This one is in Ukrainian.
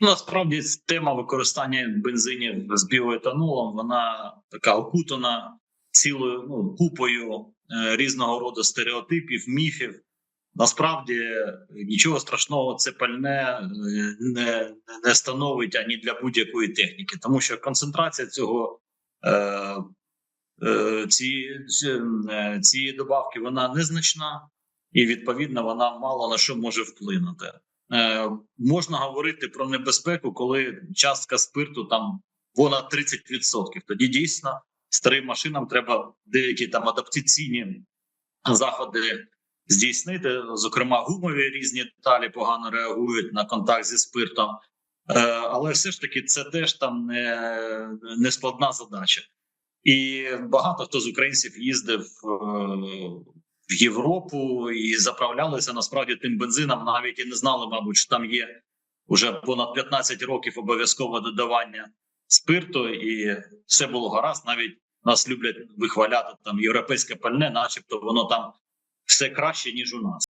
Насправді тема використання бензинів з біоетанолом вона така окутана цілою ну, купою е, різного роду стереотипів, міфів. Насправді нічого страшного це пальне е, не, не становить ані для будь-якої техніки, тому що концентрація цього е, е, ці, ці, е, цієї добавки вона незначна, і відповідно вона мало на що може вплинути. Е, можна говорити про небезпеку, коли частка спирту там понад 30%. Тоді дійсно старим машинам треба деякі там адаптаційні заходи здійснити. Зокрема, гумові різні деталі погано реагують на контакт зі спиртом. Е, але все ж таки це теж там не, не складна задача. І багато хто з українців їздив е, в Європу і заправлялися насправді тим бензином, навіть і не знали, мабуть, що там є вже понад 15 років обов'язкове додавання спирту, і все було гаразд. Навіть нас люблять вихваляти там європейське пальне, начебто воно там все краще ніж у нас.